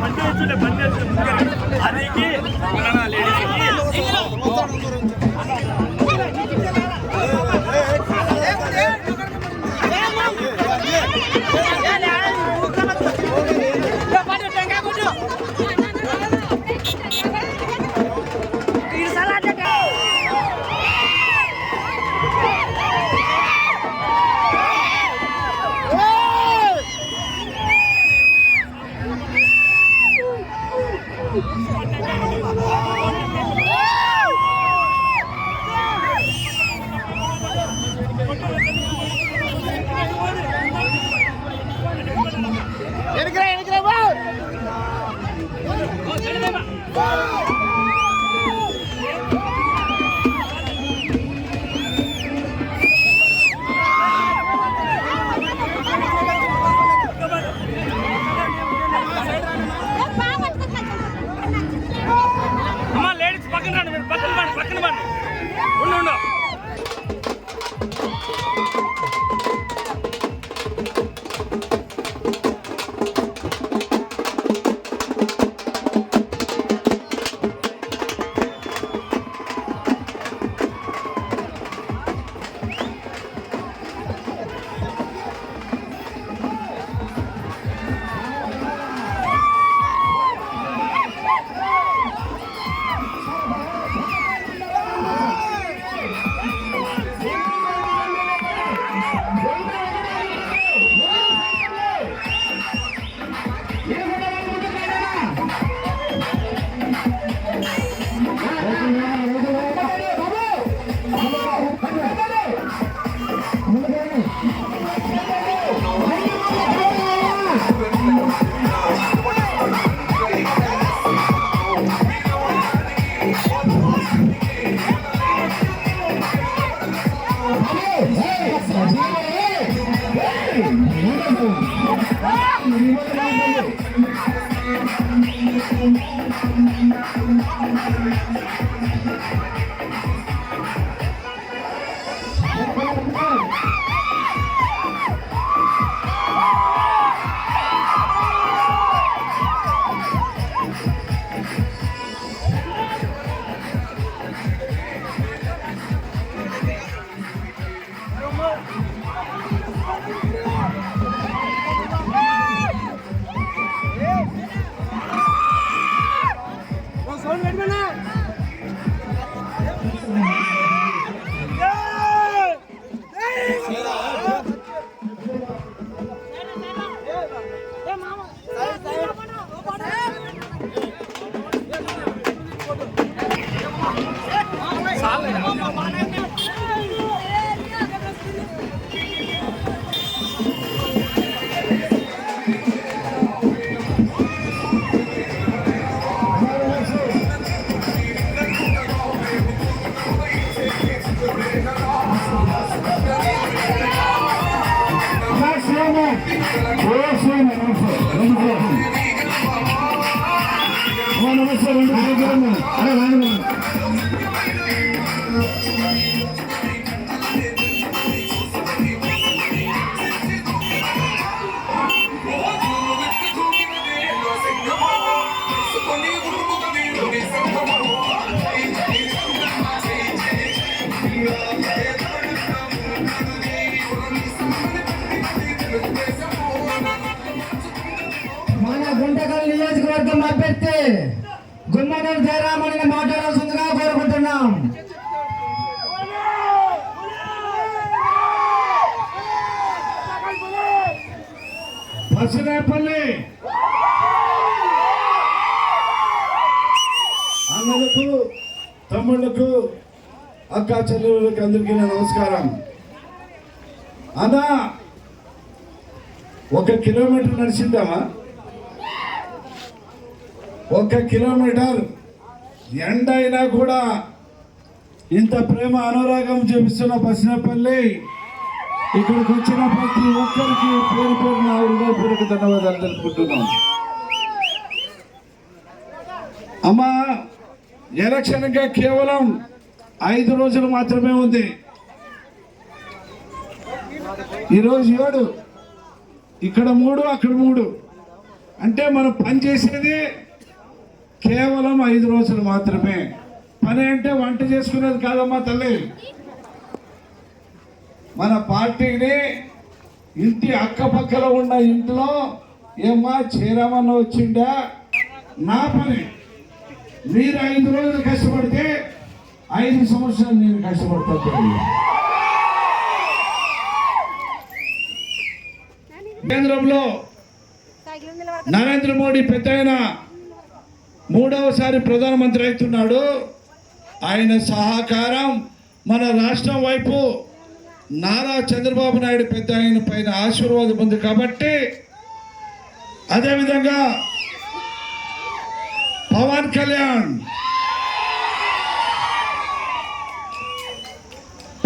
బండి వచ్చిండే బండి వచ్చిండే అమ్మా I'm gonna go to the next one. Close in Gummanuru జయరామని మాట్లాడాల్సిందిగా కోరుకుంటున్నాం. పసునేపల్లి అన్నలకు తమ్ముళ్ళకు అక్క చెల్లెళ్ళకి అందరికీ నా నమస్కారం. అన్న ఒక కిలోమీటర్ నడిచిందామా? ఒక కిలోమీటర్ ఎండ అయినా కూడా ఇంత ప్రేమ అనురాగం చూపిస్తున్న బసినపల్లి ఇక్కడికి వచ్చిన ప్రతి ఒక్కరికి పేరు పేరు నా హృదయపూర్వక ధన్యవాదాలు తెలుపుకుంటున్నాం. అమ్మా ఎలక్షన్ ఇంకా కేవలం ఐదు రోజులు మాత్రమే ఉంది. ఈరోజు ఏడు ఇక్కడ మూడు అక్కడ మూడు. అంటే మనం పని చేసేది కేవలం ఐదు రోజులు మాత్రమే. పని అంటే వంట చేసుకునేది కాదమ్మా తల్లి. మన పార్టీని ఇంటి అక్కపక్కల ఉన్న ఇంట్లో ఏమ్మా చీరమన్న వచ్చిండా? నా పని. మీరు ఐదు రోజులు కష్టపడితే ఐదు సంవత్సరాలు నేను కష్టపడతా తల్లి. కేంద్రంలో నరేంద్ర మోడీ పెద్ద మూడవసారి ప్రధానమంత్రి అవుతున్నాడు. ఆయన సహకారం మన రాష్ట్రం వైపు నారా చంద్రబాబు నాయుడు పెద్ద ఆయన పైన ఆశీర్వాదం ఉంది కాబట్టి అదేవిధంగా పవన్ కళ్యాణ్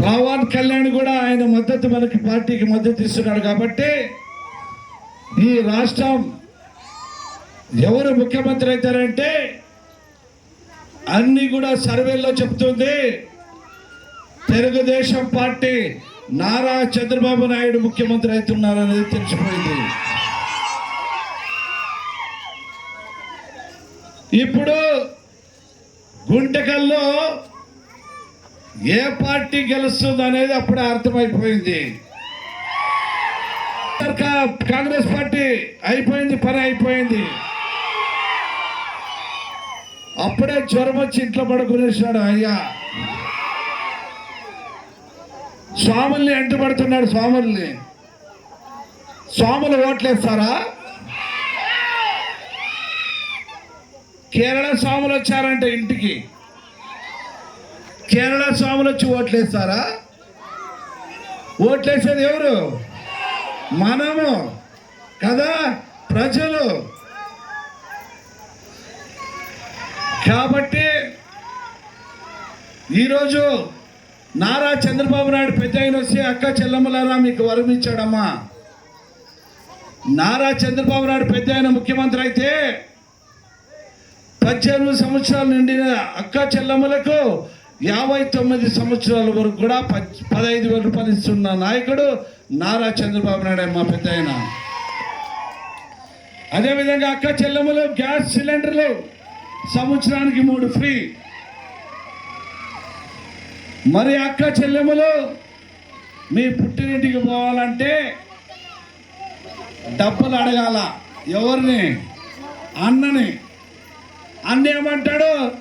పవన్ కళ్యాణ్ కూడా ఆయన మద్దతు మనకి పార్టీకి మద్దతు ఇస్తున్నాడు కాబట్టి ఈ రాష్ట్రం ఎవరు ముఖ్యమంత్రి అవుతారంటే అన్ని కూడా సర్వేల్లో చెప్తుంది. తెలుగుదేశం పార్టీ నారా చంద్రబాబు నాయుడు ముఖ్యమంత్రి అవుతున్నారనేది తెలిసిపోయింది. ఇప్పుడు గుంటకల్లో ఏ పార్టీ గెలుస్తుంది అనేది అప్పుడే అర్థమైపోయింది. కాంగ్రెస్ పార్టీ అయిపోయింది పని అయిపోయింది. అప్పుడే జ్వరం వచ్చి ఇంట్లో పడుకునేసాడు అయ్యా. స్వాముల్ని ఎంటబడుతున్నాడు స్వాముల్ని. స్వాములు ఓట్లేస్తారా? కేరళ స్వాములు వచ్చారంట ఇంటికి. కేరళ స్వాములు వచ్చి ఓట్లేస్తారా? ఓట్లేసేది ఎవరు? మనము. కదా? ప్రజలు కాబట్టి ఈరోజు నారా చంద్రబాబు నాయుడు పెద్ద ఆయన వచ్చి అక్క చెల్లమ్మలారా మీకు వరం ఇచ్చాడమ్మా. నారా చంద్రబాబు నాయుడు పెద్ద ఆయన ముఖ్యమంత్రి అయితే పద్దెనిమిది సంవత్సరాలు నిండిన అక్క చెల్లమ్మలకు యాభై తొమ్మిది సంవత్సరాల వరకు కూడా పదహైదు వేల రూపాయలు ఇస్తున్న నాయకుడు నారా చంద్రబాబు నాయుడు మా పెద్ద ఆయన. అదేవిధంగా అక్క చెల్లెమ్మలు గ్యాస్ సిలిండర్లు సంవత్సరానికి మూడు ఫ్రీ. మరి అక్క చెల్లెములు మీ పుట్టినింటికి పోవాలంటే డబ్బులు అడగాల. ఎవరిని? అన్నని. అన్న ఏమంటాడు?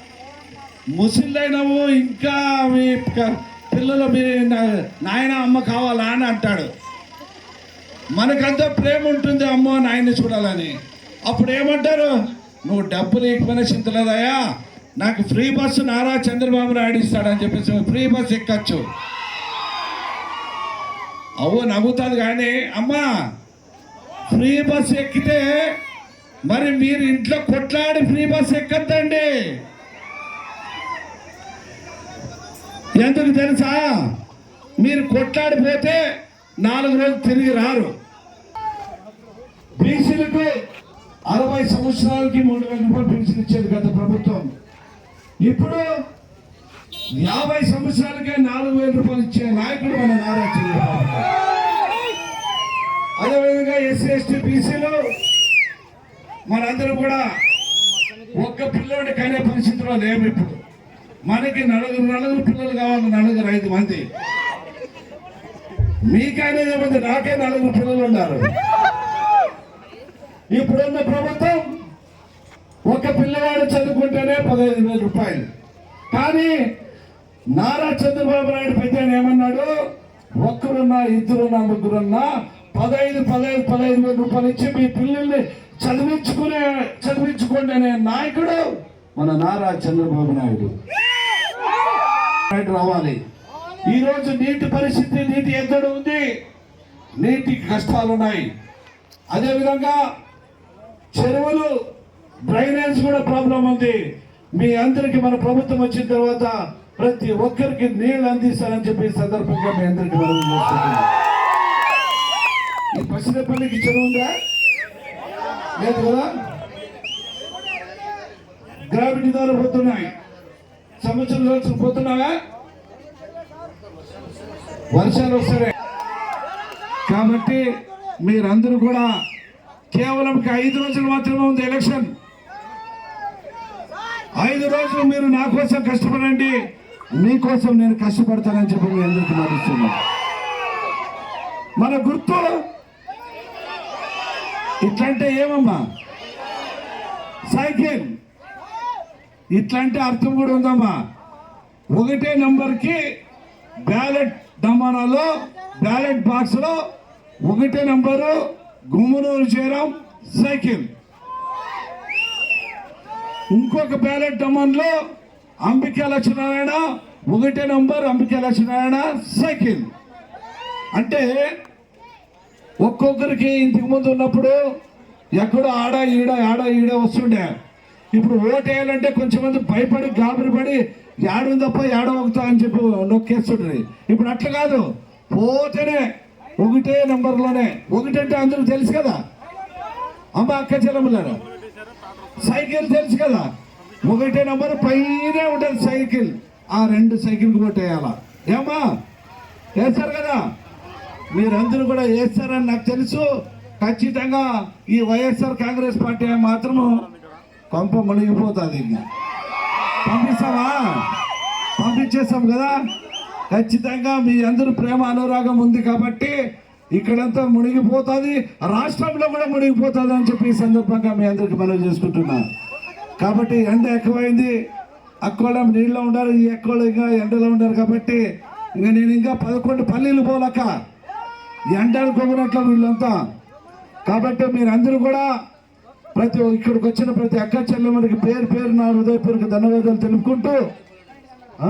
ముసిళ్ళైనవు ఇంకా మీ పిల్లలు మీ నాయన అమ్మ కావాలా అని అంటాడు. మనకంత ప్రేమ ఉంటుంది అమ్మో నాయన్ని చూడాలని. అప్పుడు ఏమంటారు? నువ్వు డబ్బులు ఇకపోయినా చింతలేదయ్యా. నాకు ఫ్రీ బస్సు నారా చంద్రబాబు నాయుడు ఇస్తాడని చెప్పేసి ఫ్రీ బస్సు ఎక్కచ్చు. అవ్వ నవ్వుతుంది కానీ అమ్మా ఫ్రీ బస్ ఎక్కితే మరి మీరు ఇంట్లో కొట్లాడి ఫ్రీ బస్ ఎక్కద్దండి? ఎందుకు తెలుసా? మీరు కొట్లాడిపోతే నాలుగు రోజులు తిరిగి రారు. బీసీలకు అరవై సంవత్సరాలకి మూడు వేల రూపాయలు పెన్షన్ ఇచ్చేది గత ప్రభుత్వం. ఇప్పుడు యాభై సంవత్సరాలకే నాలుగు వేల రూపాయలు ఇచ్చే నాయకుడు మన నారా చంద్రబాబు అదేవిధంగా ఎస్సీ ఎస్టీ బీసీలు మనందరూ కూడా ఒక్క పిల్లోడి కనే పరిస్థితిలో లేము ఇప్పుడు. మనకి నలుగురు నలుగురు పిల్లలు కావాలి నలుగురు ఐదు మంది. మీకైనా మంది నాకే నలుగురు పిల్లలు ఉన్నారు. ఇప్పుడున్న ప్రభుత్వం ఒక పిల్లగాడు చదువుకుంటేనే పదహైదు వేల రూపాయలు. కానీ నారా చంద్రబాబు నాయుడు పెద్ద ఏమన్నాడు? ఒక్కరున్నా ఇద్దరున్నా ముగ్గురున్నా పదహైదు పదహైదు పదహైదు వేల రూపాయలు ఇచ్చి మీ పిల్లల్ని చదివించుకునే చదివించుకోండి అనే నాయకుడు మన నారా చంద్రబాబు నాయుడు. నాయుడు రావాలి. ఈరోజు నీటి పరిస్థితి నీటి ఎద్దడు ఉంది. నీటికి కష్టాలు ఉన్నాయి అదేవిధంగా చెరువులు డ్రైనేజ్ కూడా ప్రాబ్లం ఉంది. మీ అందరికి మన ప్రభుత్వం వచ్చిన తర్వాత ప్రతి ఒక్కరికి నీళ్ళు అందిస్తారని చెప్పి సందర్భంగా మీ అందరికి మనం ఈ పసినపల్లికి చెరువు ఉందా? లేదు కదా? గ్రావిటీ ద్వారా పోతున్నాయి. సంవత్సరం సంవత్సరం పోతున్నావా వర్షాలు వస్తాయి కాబట్టి మీరందరూ కూడా కేవలం ఐదు రోజులు మాత్రమే ఉంది ఎలక్షన్. ఐదు రోజులు మీరు నా కోసం కష్టపడండి. మీకోసం నేను కష్టపడతానని చెప్పి మీ అందరికీ మాటిస్తున్నా మన గుర్తు ఇట్లంటే ఏమమ్మా? సైకిల్. ఇట్లాంటి అర్థం కూడా ఉందమ్మా. ఒకటే నంబర్కి బ్యాలెట్ నమూనాలో బ్యాలెట్ బాక్స్లో ఒకటే నంబరు గుమ్మనూరు చేరాం సైకిల్. ఇంకొక బ్యాలెట్ నమూనాలో అంబికా లక్ష్మీనారాయణ ఒకటే నంబర్ అంబికా లక్ష్మీనారాయణ సైకిల్. అంటే ఒక్కొక్కరికి ఇంతకు ముందు ఉన్నప్పుడు ఎక్కడో ఆడ ఈడ ఆడ ఈడ వస్తుండే. ఇప్పుడు ఓటు వేయాలంటే కొంచెమంది భయపడి గాబరి పడి ఏడుందప్ప ఏడ ఒకతా అని చెప్పి నొక్కేస్తుండ్రి. ఇప్పుడు అట్లా కాదు. పోతేనే ఒకటే నెంబర్లోనే. ఒకటంటే అందరూ తెలుసు కదా. అమ్మ అక్క చెల్లెమ్మలారా? సైకిల్ తెలుసు కదా? ఒకటే నెంబర్ పైనే ఉంటుంది సైకిల్. ఆ రెండు సైకిల్ కొట్టేయాల? ఏమా వేస్తారు కదా? మీరందరూ కూడా వేస్తారని నాకు తెలుసు. ఖచ్చితంగా ఈ వైఎస్ఆర్ కాంగ్రెస్ పార్టీ మాత్రము పంప మునిగిపోతుంది ఇంకా. పంపిస్తావా? పంపించేస్తాం కదా? ఖచ్చితంగా మీ అందరూ ప్రేమ అనురాగం ఉంది కాబట్టి ఇక్కడంతా మునిగిపోతుంది రాష్ట్రంలో కూడా మునిగిపోతుంది అని చెప్పి ఈ సందర్భంగా మీ అందరికి మనం చేసుకుంటున్నా. కాబట్టి ఎండ ఎక్కువైంది అక్కోళ్ళం నీళ్ళలో ఉండాలి ఈ ఎక్కోళ్ళు ఇంకా ఎండలో ఉండరు కాబట్టి ఇంకా నేను ఇంకా పదకొండు పల్లీలు పోలక ఎండలు కొగినట్లు వీళ్ళంతా. కాబట్టి మీరందరూ కూడా ప్రతి ఇక్కడికి వచ్చిన ప్రతి అక్క చెల్లెమ్మడికి పేరు పేరు నా హృదయపూర్వక ధన్యవాదాలు తెలుపుకుంటూ ఆ?